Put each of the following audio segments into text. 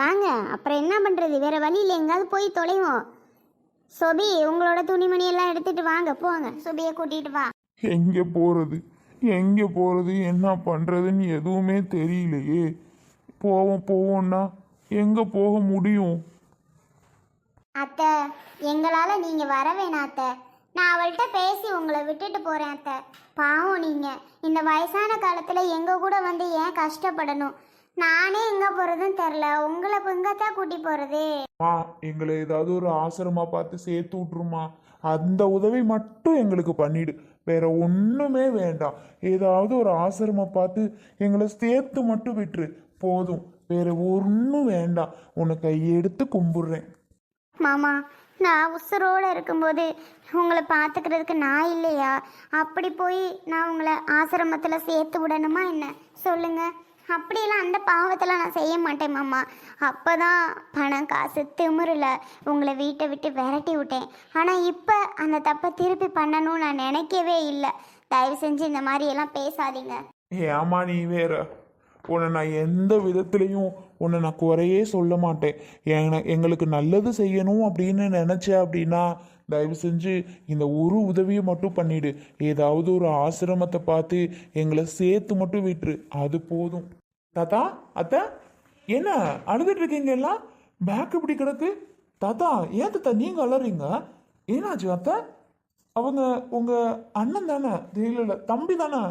வாங்க அப்புறம் என்ன பண்ணுறது வேற வழியில் எங்காவது போய் தொலைவோம். சொபி உங்களோட துணிமணி எல்லாம் எடுத்துட்டு வாங்க போங்க. சொபியை கூட்டிட்டு வா. எங்கே போகிறது எங்கே போகிறது என்ன பண்ணுறதுன்னு எதுவுமே தெரியலையே. போவோம் போவோம்னா எங்கே போக முடியும்? அத்தை எங்களால் நீங்கள் வர வேணாம் அத்தை. நான் அவள்கிட்ட பேசி உங்களை விட்டுட்டு போகிறேன் அத்தை. பாவம் நீங்கள் இந்த வயசான காலத்தில் எங்கள் கூட வந்து ஏன் கஷ்டப்படணும்? நானே எங்கே போகிறதுன்னு தெரில உங்களை இப்போ எங்கே தான் கூட்டி போகிறது மா எங்களை ஏதாவது ஒரு ஆசிரமா பார்த்து சேர்த்து விட்ருமா அந்த உதவி மட்டும் எங்களுக்கு பண்ணிடு. வேற ஒன்றுமே வேண்டாம். ஏதாவது ஒரு ஆசிரமம் பார்த்து எங்களை சேர்த்து மட்டும் விட்டுரு. போதும். வேற ஒன்றும் வேண்டாம். உன்னை கையெடுத்து கும்பிடுறேன். மாமா நான் உசுரோடு இருக்கும்போது உங்களை பார்த்துக்கிறதுக்கு நான் இல்லையா? அப்படி போய் நான் உங்களை ஆசிரமத்தில் சேர்த்து விடணுமா என்ன? சொல்லுங்க. அப்படிலாம் அந்த பாவத்தெல்லாம் நான் செய்ய மாட்டேன் மாமா. அப்போ தான் பணம் காசு திமிரில் உங்களை வீட்டை விட்டு விரட்டி விட்டேன். ஆனால் இப்போ அந்த தப்பை திருப்பி பண்ணணும்னு நான் நினைக்கவே இல்லை. தயவு செஞ்சு இந்த மாதிரியெல்லாம் பேசாதீங்க. ஏமா நீ வேற. உன்னை நான் எந்த விதத்துலேயும் உன்னை நான் குறையே சொல்ல மாட்டேன். என எங்களுக்கு நல்லது செய்யணும் அப்படின்னு நினச்சேன் அப்படின்னா தயவு செஞ்சு இந்த ஒரு உதவியை மட்டும் பண்ணிடு. ஏதாவது ஒரு ஆசிரமத்தை பார்த்து எங்களை சேர்த்து மட்டும் விட்டுரு. அது போதும். தாத்தா அத்தை என்ன அழுதுட்டு இருக்கீங்க எல்லாம்? பேக் இப்படி கிடக்கு. தாத்தா ஏன் தாத்தா நீங்கள் அலறீங்க? ஏனாச்சு அத்தை? அவங்க உங்க அண்ணன் தானே? இல்லை தம்பி தானே?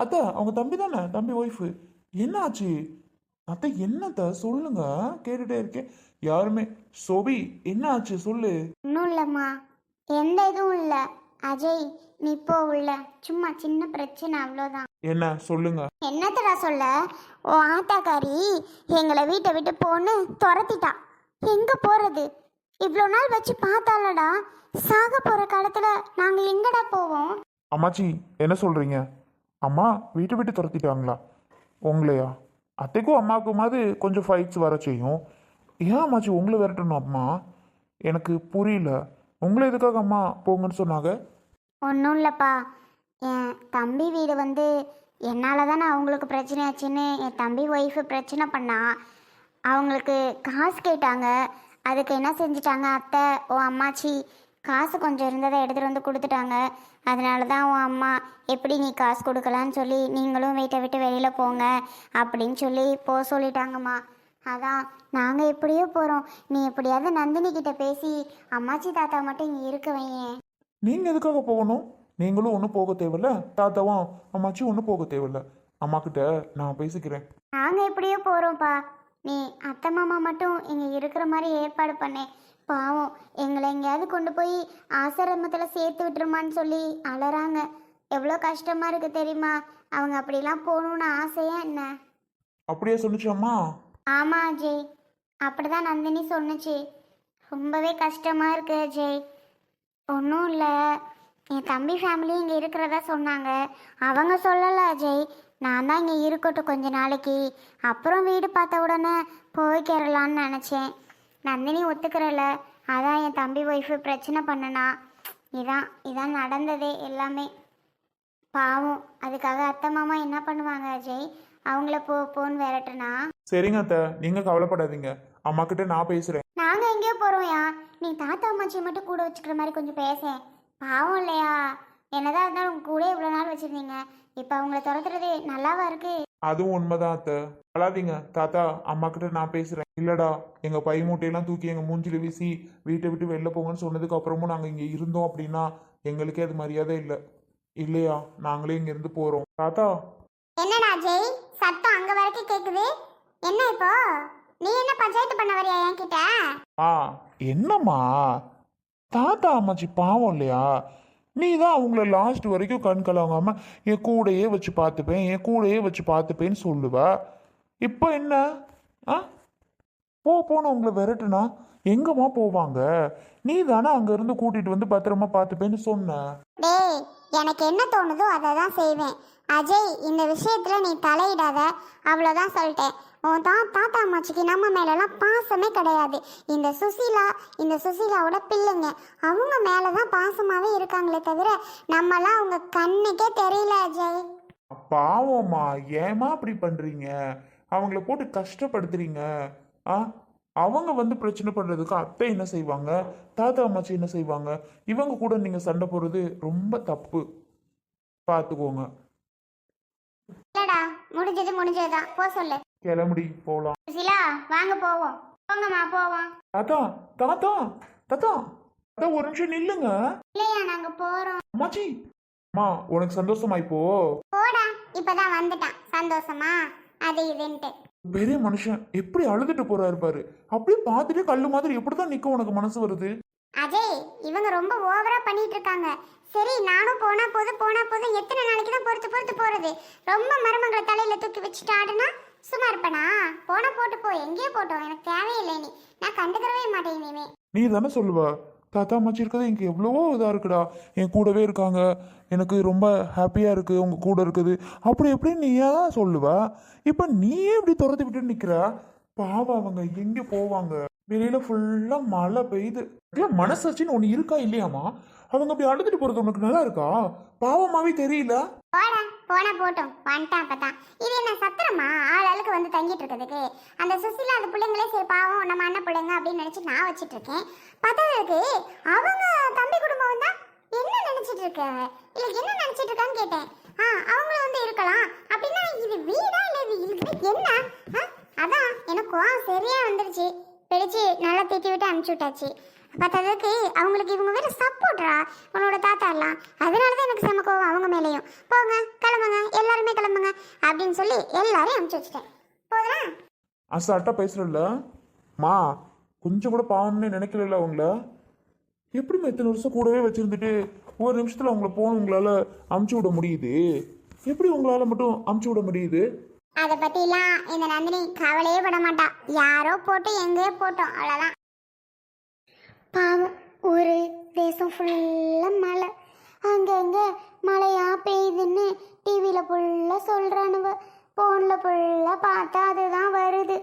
அத்தை அவங்க தம்பி தானே? தம்பி ஒய்ஃபு என்னாச்சு? அத்தை என்னத்த சொல்லுங்க. கேட்டுட்டே இருக்கேன். யாருமே சோபி என்ன ஆச்சு சொல்லு. ஒன்றும் இல்லைம்மா. எந்த இதுவும் இல்லை. அஜய் நீ போ உள்ள. சும்மா சின்ன பிரச்சனை அவ்வளோதான் என்ன? சொல்லுங்க. என்னத்தடா சொல்ல? ஓ ஆத்தாக்காரி எங்களை வீட்டை விட்டு போன்னு துரத்திட்டா. எங்க போறது? இவ்வளோ நாள் வச்சு பார்த்தாலடா சாக போற காலத்துல நாங்க எங்கடா போவோம்? அம்மாச்சி என்ன சொல்றீங்க? அம்மா வீட்டை விட்டு துரத்திட்டாங்களா? உங்களையா? அத்தைக்கும் அம்மாவுக்குமாவது கொஞ்சம் ஃபைட்ஸ் வர செய்யும். ஏன் அம்மாச்சி உங்களை விரட்டணும் அம்மா? எனக்கு புரியல. உங்களை எதுக்காக அம்மா போங்கன்னு சொன்னாங்க? ஒன்றும் இல்லைப்பா. என் தம்பி வீடு வந்து என்னால் தானே அவங்களுக்கு பிரச்சனை ஆச்சுன்னு என் தம்பி ஒய்ஃபு பிரச்சனை பண்ணா அவங்களுக்கு காசு கேட்டாங்க. அதுக்கு என்ன செஞ்சிட்டாங்க அத்தை? உன் அம்மாச்சி காசு கொஞ்சம் இருந்ததை எடுத்துகிட்டு வந்து கொடுத்துட்டாங்க. அதனால தான் உன் அம்மா எப்படி நீ காசு கொடுக்கலான்னு சொல்லி நீங்களும் வீட்டை விட்டு வெளியில் போங்க அப்படின்னு சொல்லி போக சொல்லிட்டாங்கம்மா. அதான் நாங்கள் எப்படியோ போகிறோம் நீ எப்படியாவது நந்தினி கிட்ட பேசி அம்மாச்சி தாத்தா மட்டும் இங்கே இருக்க வையேன். நீங்கள் எதுக்காக போகணும்? நீங்களும் ஒன்றும் போக தேவையில்ல. தாத்தாவும் அம்மாச்சும் ஒன்றும் போக தேவையில்ல. அம்மா கிட்ட நான் பேசிக்கிறேன். நாங்கள் எப்படியோ போகிறோம்ப்பா நீ அத்தை மாமா மட்டும் இங்கே இருக்கிற மாதிரி ஏற்பாடு பண்ணேன் பாவம் எங்களை எங்கேயாவது கொண்டு போய் ஆசிரமத்தில் சேர்த்து விட்டுருமான்னு சொல்லி அலறாங்க. எவ்வளோ கஷ்டமாக இருக்குது தெரியுமா? அவங்க அப்படிலாம் போகணுன்னு ஆசையா என்ன? அப்படியே சொன்னிச்சு அம்மா. ஆமாம் அஜய். அப்படிதான் நந்தினி சொன்னுச்சு. ரொம்பவே கஷ்டமாக இருக்கு அஜய். ஒன்றும் இல்லை. என் தம்பி ஃபேமிலி இங்கே இருக்கிறதா சொன்னாங்க. அவங்க சொல்லலை அஜய். நான் தான் இங்கே இருக்கட்டும் கொஞ்ச நாளைக்கு. அப்புறம் வீடு பார்த்த உடனே போய்க்கிறலான்னு நினச்சேன். நந்தினி ஒத்துக்கிறல. அதான் என் தம்பி ஒய்ஃபு பிரச்சனை பண்ணனா. இதான் இதான் நடந்ததே எல்லாமே. பாவம். அதுக்காக அத்தை மாமா என்ன பண்ணுவாங்க அஜய்? அவங்கள போ போன்னு விரட்டுனா? சரிங்க அத்தை. நீங்கள் கவலைப்படாதீங்க. அம்மா கிட்ட நான் பேசுகிறேன் போகிறோம்யா நீ தாத்தா அம்மாச்சியை மட்டும் கூட வச்சுக்கிற மாதிரி கொஞ்சம் பேசேன் பாவம் இல்லையா? என்னதான் இருந்தாலும் உங்க கூட இவ்வளோ நாள் வச்சுருந்தீங்க. இப்போ அவங்கள துரத்துறது நல்லாவா இருக்கு? அதுவும் உண்மைதான் அத்தை. அழாதீங்க. தாத்தா அம்மா கிட்ட நான் பேசுகிறேன் இல்லடா எங்கள் பை மூட்டையெல்லாம் தூக்கி எங்கள் மூஞ்சில வீசி வீட்டை விட்டு வெளில போங்கன்னு சொன்னதுக்கு அப்புறமும் நாங்கள் இங்கே இருந்தோம் அப்படின்னா எங்களுக்கே அது மரியாதை இல்லை. இல்லையா? நாங்களே இங்கேருந்து போகிறோம் தாத்தா. என்னடா ஜெய்? சத்தம் அங்கே வரைக்கும் கேட்குது என்ன இப்போ? நீ என்ன பஞ்சாயத்து பண்ண வரியா என்கிட்ட? ஆ என்னம்மா? தாத்தா அம்மாச்சி பாவம் இல்லையா? நீ தான் அவங்கள லாஸ்ட் வரைக்கும் கண் கலங்காம என் கூடையே வச்சு பார்த்துப்பேன் என் கூடையே வச்சு பார்த்துப்பேன்னு சொல்லுவ. இப்போ என்ன? ஆ? போ போன உங்களை விரட்டுனா. எங்கம்மா போவாங்க? நீ தானே அங்கேருந்து கூட்டிகிட்டு வந்து பத்திரமா பார்த்துப்பேன்னு சொன்ன. டேய் எனக்கு என்ன தோணுதோ அதை தான் செய்வேன். அஜய் இந்த விஷயத்துல நீ தலையிடாத. அவ்வளோதான் சொல்லிட்டேன். உன் தான் தாத்தா அம்மாச்சிக்கு நம்ம மேலெல்லாம் பாசமே கிடையாது. இந்த சுசீலா இந்த சுசீலாவோட பிள்ளைங்க அவங்க மேலே தான் பாசமாகவே இருக்காங்களே தவிர நம்மலாம் அவங்க கண்ணுக்கே தெரியல அஜய். பாவம்மா ஏமா அப்படி பண்ணுறீங்க அவங்கள போட்டு கஷ்டப்படுத்துறீங்க. ஆ? அவங்க வந்து பிரச்சனை பண்றதுக்கு அத்தை என்ன செய்வாங்க? தாத்தா அம்மாச்சி என்ன செய்வாங்க? இவங்க கூட நீங்க சண்டை போடுறது ரொம்ப தப்பு. பார்த்துக்கோங்க இல்லடா முடிஞ்சது முடிஞ்சதுதான். போ சொல்லு. கிளம்புடி போலாம். சுசிலா வாங்க போவோம். போங்கம்மா போவோம். தாத்தா தாத்தா தாத்தா தாத்தா ஒரு நிமிஷம் நில்லுங்க. இல்லையா நாங்க போறோம். அம்மாச்சி அம்மா உனக்கு சந்தோஷமா இப்போ? போடா இப்பதான் வந்துட்டான். சந்தோஷமா? அது இதுன்ட்டு. பெரிய மனுஷன் எப்படி அழுதுட்டு போறாரு பாரு. அப்படியே பார்த்துட்டு கல்லு மாதிரி எப்படிதான் நிக்க உனக்கு மனசு வருது? அஜய் இவங்க ரொம்ப ஓவரா பண்ணிட்டு இருக்காங்க. சரி நானும் போனா போது போனா போது எத்தனை நாளைக்கு தான் பொறுத்து பொறுத்து போறது? ரொம்ப மருமகளை தலையில தூக்கி வச்சுட்டு ஆடுனா சும்மா இருப்பனா? போன போட்டு போ. எங்கேயே போட்டோம். எனக்கு தேவையில்லை நீ. நான் கண்டுக்கிறவே மாட்டேன் இனிமே. நீ தானே சொல்லுவ. தாத்தா அம்மாச்சி இருக்கிறது எனக்கு எவ்வளவோ இதாக இருக்குடா. என் கூடவே இருக்காங்க. எனக்கு ரொம்ப ஹாப்பியாக இருக்குது உங்கள் கூட இருக்குது. அப்படி எப்படி நீயே தான் சொல்லுவ? இப்போ நீயே இப்படி துரத்தி விட்டு நிற்கிற பாவம் அவங்க. எங்கே போவாங்க? வெளியில ஃபுல்லாக மழை பெய்யுது. இதெல்லாம் மனசாட்சின்னு ஒன்று இருக்கா இல்லையாம்மா? அவங்க அப்படி அழுதுட்டு போகிறது உனக்கு நல்லா இருக்கா? பாவமாவே தெரியல. போடா போனா போட்டோம். வந்துட்டான் அப்பதான். இது என்ன சத்திரமா? ஆள் வந்து தங்கிட்டு இருக்கிறதுக்கு. அந்த சுசிலா அந்த பிள்ளைங்களே சரி பாவம் நம்ம அண்ணன் பிள்ளைங்க அப்படின்னு நினைச்சு நான் வச்சிட்டு இருக்கேன். பத்தாததுக்கு அவங்க தம்பி குடும்பம் வந்தா என்ன நினைச்சிட்டு இருக்க? இல்ல என்ன நினைச்சிட்டு இருக்கான்னு கேட்டேன். ஆ அவங்கள வந்து இருக்கலாம். அப்படின்னா இது வீடா இல்ல இது இது என்ன? ஆ, அதான் எனக்கு சரியா வந்துருச்சு. பிடிச்சு நல்லா திட்டி விட்டு அனுப்பிச்சு விட்டாச்சு. பத்தாததுக்கு அவங்களுக்கு இவங்க வேற சப்போர்ட்ரா உன்னோட தாத்தா எல்லாம் அதனால தான் எனக்கு செம கோவம் அவங்க மேலேயும். போங்க கிளம்புங்க எல்லாருமே கிளம்புங்க அப்படின்னு சொல்லி எல்லாரையும் அனுப்பிச்சு வச்சுட்டேன். போதுனா அசால்ட்டாக பேசுகிறல்ல மா கொஞ்சம் கூட பாவம்னே நினைக்கல அவங்கள எப்படிம்மா இத்தனை வருஷம் கூடவே வச்சிருந்துட்டு ஒரு நிமிஷத்தில் அவங்கள போன உங்களால் அமுச்சு விட முடியுது? எப்படி உங்களால் மட்டும் அமுச்சு விட முடியுது? அதை பற்றிலாம் இந்த நந்தினி கவலையே பட மாட்டா. யாரோ போட்டு எங்கேயோ போட்டோம் அவ்வளோதான் பாவம். ஒரு தேசம் ஃபுல்லாக மழை. அங்கங்கே மழையா பெய்யுதுன்னு டிவியில் ஃபுல்லாக சொல்கிறானுவ ஃபோனில் ஃபுல்லாக பார்த்தா அதுதான் வருது.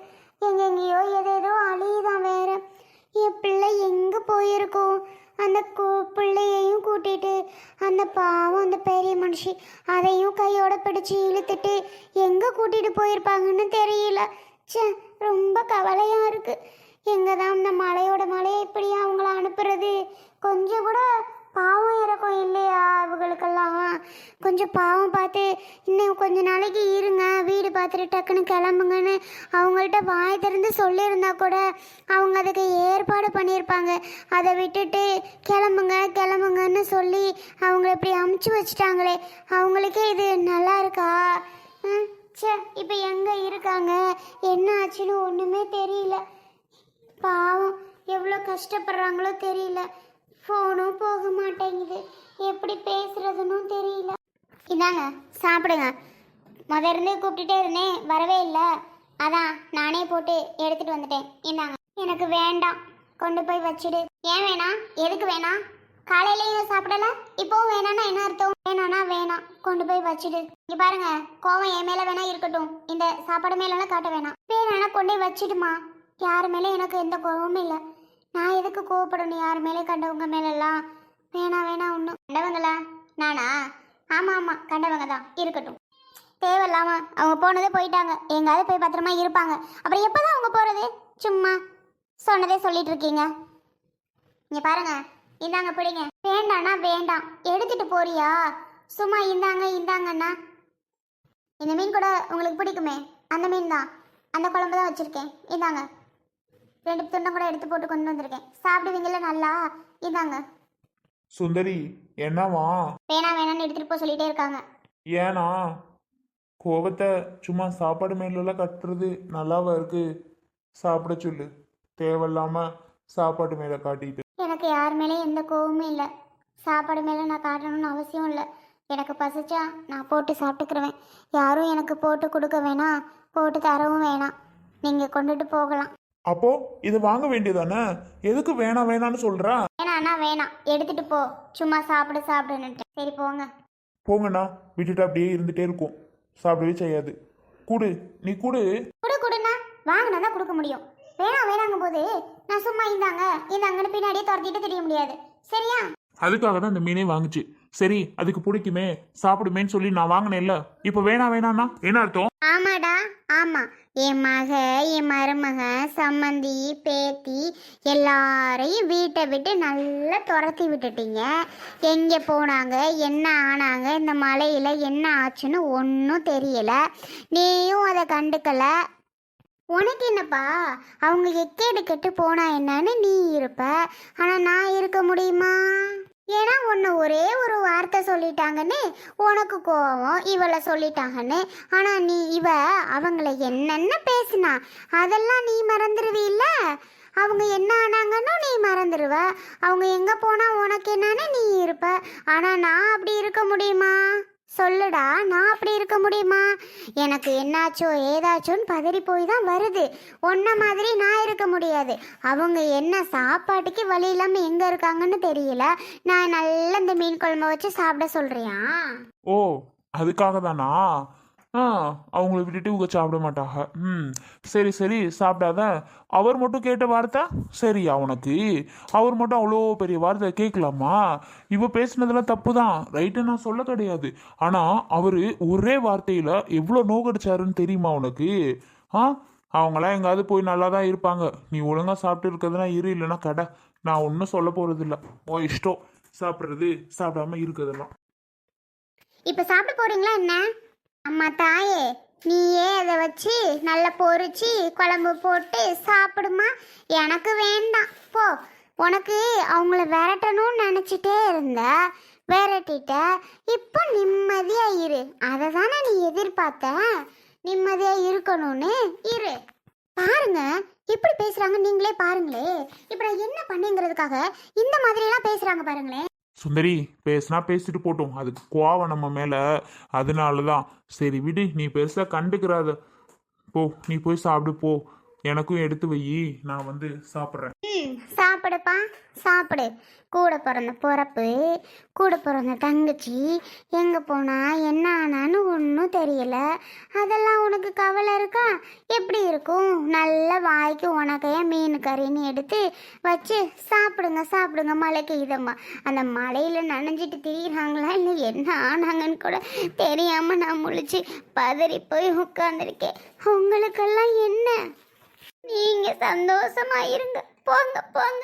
எங்கெங்கேயோ எதேதோ அழியுதான் வேற. என் பிள்ளை எங்கே போயிருக்கோம்? அந்த கு பிள்ளையையும் கூட்டிட்டு அந்த பாவம் அந்த பெரிய மனுஷி அதையும் கையோட பிடிச்சு இழுத்துட்டு எங்கே கூட்டிகிட்டு போயிருப்பாங்கன்னு தெரியல. ச்சே ரொம்ப கவலையாக இருக்குது எங்கே தான் இந்த மலையோட மலையை இப்படி அவங்கள அனுப்புறது? கொஞ்சம் கூட பாவம் இறக்கம் இல்லையா அவங்களுக்கெல்லாம்? கொஞ்சம் பாவம் பார்த்து இன்னும் கொஞ்ச நாளைக்கு இருங்க வீடு பார்த்துட்டு டக்குன்னு கிளம்புங்கன்னு அவங்கள்ட்ட வாய் திறந்து சொல்லியிருந்தா கூட அவங்க அதுக்கு ஏற்பாடு பண்ணியிருப்பாங்க. அதை விட்டுட்டு கிளம்புங்க கிளம்புங்கன்னு சொல்லி அவங்கள இப்படி அமுச்சு வச்சுட்டாங்களே அவங்களுக்கே இது நல்லா இருக்கா? ம், ச்சே இப்போ எங்கே இருக்காங்க? என்ன ஆச்சுன்னு ஒன்றுமே தெரியல. பாவம் எவ்வளோ கஷ்டப்படுறாங்களோ தெரியல. ஃபோனும் போக மாட்டேங்குது. எப்படி பேசுறதுன்னு தெரியல. இதாங்க சாப்பிடுங்க. முத இருந்து கூப்பிட்டுட்டே இருந்தேன். வரவே இல்லை. அதான் நானே போட்டு எடுத்துட்டு வந்துட்டேன். இந்தாங்க. எனக்கு வேண்டாம். கொண்டு போய் வச்சுடு. ஏன் வேணாம்? எதுக்கு வேணாம்? காலையிலேயும் சாப்பிடல. இப்போவும் வேணாம்னா என்ன அர்த்தம்? வேணாம்னா வேணாம். கொண்டு போய் வச்சுடு. இங்க பாருங்க கோவம் என் மேல வேணா இருக்கட்டும். இந்த சாப்பாடு மேலாம் காட்ட வேணாம். வேணாம்னா கொண்டு போய் வச்சிடுமா. யார் மேலே எனக்கு எந்த கோவமும் இல்லை. நான் எதுக்கு கோவப்படணும்? யார் மேலே கண்டவங்க மேலெல்லாம்? வேணாம் வேணாம் ஒன்றும் கண்டவங்களா? நானா? ஆமாம் ஆமாம் கண்டவங்க தான். இருக்கட்டும். தேவையில்லாம அவங்க போனதே போயிட்டாங்க. எங்காவது போய் பத்திரமா இருப்பாங்க. அப்புறம் எப்போ தான் அவங்க போகிறது சும்மா சொன்னதே சொல்லிட்டு இருக்கீங்க. இங்கே பாருங்க. இந்தாங்க பிடிங்க. வேண்டாம்னா வேண்டாம். எடுத்துட்டு போறியா? சும்மா இந்தாங்க இந்தாங்கண்ணா இந்த மீன் கூட உங்களுக்கு பிடிக்குமே? அந்த மீன் தான். அந்த குழம்பு தான் வச்சுருக்கேன். இந்தாங்க. ரெண்டு துண்டை கூட எடுத்து போட்டு கொண்டு வந்திருக்கேன். சாப்பிடுவீங்கல்ல நல்லா? இந்தாங்க. சுந்தரி என்னவா வேணாம் வேணாம்னு எடுத்துட்டு போக சொல்லிட்டே இருக்காங்க. ஏனா கோபத்தை சும்மா சாப்பாடு மேலெல்லாம் கட்டுறது நல்லாவா இருக்கு? சாப்பிட சொல்லு. தேவையில்லாம சாப்பாடு மேலே காட்டிட்டு. எனக்கு யார் மேலேயும் எந்த கோவமும் இல்லை. சாப்பாடு மேலே நான் காட்டணும்னு அவசியம் இல்லை. எனக்கு பசிச்சா நான் போட்டு சாப்பிட்டுக்கிறேன் யாரும் எனக்கு போட்டு கொடுக்க வேணாம். போட்டு தரவும் வேணாம். நீங்கள் கொண்டுட்டு போகலாம். அப்போ இதை வாங்க வேண்டியதானே? எதுக்கு வேணாம் வேணாம்னு சொல்றா? வேணாம்னா வேணாம். எடுத்துட்டு போ. சும்மா சாப்பிடு சாப்பிடுன்னுட்டு சரி போங்க. போங்கண்ணா. விட்டுட்டு அப்படியே இருந்துட்டே இருக்கும். சாப்பிடவே செய்யாது. கூடு. நீ கூடு. கொடு கொடுண்ணா. வாங்கினா தான் கொடுக்க முடியும். வேணாம் வேணாங்கும் போது நான் சும்மா இந்தாங்க இந்தாங்கன்னு பின்னாடியே துரத்திட்டு தெரிய முடியாது. சரியா? அதுக்காக தான் இந்த மீனே வாங்குச்சு. சரி அதுக்கு பிடிக்குமே சாப்பிடுமேன்னு சொல்லி நான் வாங்கினேன்ல. இப்போ வேணாம் வேணாம்னா? என்ன அர்த்தம்? ஆமாடா ஆமா. என் மக என் மருமக சம்மந்தி பேத்தி எல்லாரையும் வீட்டை விட்டு நல்லா துரத்தி விட்டுட்டீங்க. எங்கே போனாங்க? என்ன ஆனாங்க? இந்த மலையில் என்ன ஆச்சுன்னு ஒன்றும் தெரியலை. நீயும் அதை கண்டுக்கலை. உனக்கு என்னப்பா? அவங்க எக்கேடு கெட்டு போனா என்னன்னு நீ இருப்ப. ஆனால் நான் இருக்க முடியுமா? ஏன்னா உன்னை ஒரே ஒரு வார்த்தை சொல்லிட்டாங்கன்னு உனக்கு கோவம் இவளை சொல்லிட்டாங்கன்னு. ஆனால் நீ இவ அவங்கள என்னென்ன பேசினா அதெல்லாம் நீ மறந்துடுவீல்ல அவங்க என்ன ஆனாங்கன்னு நீ மறந்துடுவ அவங்க எங்கே போனால் உனக்கு என்னன்னு நீ இருப்ப. ஆனால் நான் அப்படி இருக்க முடியுமா? சொல்லுடா நான் அப்படி இருக்க முடியுமா? எனக்கு என்னாச்சோ ஏதாச்சோன்னு பதறி போய் தான் வருது. ஒன்ன மாதிரி நான் இருக்க முடியாது. அவங்க என்ன சாப்பாட்டுக்கு வழி இல்லாமல் எங்கே இருக்காங்கன்னு தெரியல. நான் நல்லா இந்த மீன் குழம்பு வச்சு சாப்பிட சொல்றியா? ஓ அதுக்காக தானா ஆ அவங்கள விட்டுட்டு இவங்க சாப்பிட மாட்டாங்க. ம் சரி சரி சாப்பிடாத. அவர் மட்டும் கேட்ட வார்த்தை? சரியா உனக்கு? அவர் மட்டும் அவ்வளோ பெரிய வார்த்தை கேட்கலாமா? இவ பேசுனதெல்லாம் தப்பு தான் ரைட்டு நான் சொல்ல கிடையாது. ஆனால் அவர் ஒரே வார்த்தையில் எவ்வளோ நோக்கடிச்சாருன்னு தெரியுமா உனக்கு? ஆ அவங்களாம் எங்காவது போய் நல்லா தான் இருப்பாங்க. நீ ஒழுங்காக சாப்பிட்டு இருக்கிறதுனா இரு இல்லைன்னா கடை. நான் ஒன்றும் சொல்ல போகிறதில்ல ஓ இஷ்டம். சாப்பிட்றது சாப்பிடாம இருக்கிறதெல்லாம். இப்போ சாப்பிட போகிறீங்களா என்ன? அம்மா தாயே நீயே அதை வச்சு நல்லா பொறிச்சு குழம்பு போட்டு சாப்பிடுமா? எனக்கு வேண்டாம். போ உனக்கு அவங்கள விரட்டணும்னு நினச்சிட்டே இருந்த விரட்டிட்ட. இப்போ நிம்மதியாக இரு. அதை தானே நீ எதிர்பார்த்த? நிம்மதியாக இருக்கணும்னு இரு. பாருங்க எப்படி பேசுகிறாங்க நீங்களே பாருங்களே. இப்போ நான் என்ன பண்ணுங்கிறதுக்காக இந்த மாதிரியெல்லாம் பேசுகிறாங்க பாருங்களேன். சுந்தரி பேசுனா பேசிட்டு போட்டோம். அதுக்கு கோவம் நம்ம மேல. அதனால தான் சரி விடு. நீ பெருசா கண்டுக்கிறாத. போ நீ போய் சாப்பிடு போ. எனக்கும் எடுத்து வை. நான் வந்து சாப்பிட்றேன். சாப்பிடுப்பா சாப்பிடு. கூட பிறந்த பிறப்பு கூட பிறந்த தங்கச்சி எங்கே போனா என்ன ஆனான்னு ஒன்றும் தெரியல. அதெல்லாம் உனக்கு கவலை இருக்கா? எப்படி இருக்கும்? நல்ல வாய்க்கு உனக்கைய மீன் கறின்னு எடுத்து வச்சு சாப்பிடுங்க சாப்பிடுங்க மழைக்கு இதம்மா. அந்த மழையில் நனைஞ்சிட்டு திரியிறாங்களா இல்லை என்ன ஆனாங்கன்னு கூட தெரியாமல் நான் முழிச்சு பதறி போய் உட்காந்துருக்கேன் உங்களுக்கெல்லாம் என்ன? நீங்கள் சந்தோஷமாக இருங்க. போங்க போங்க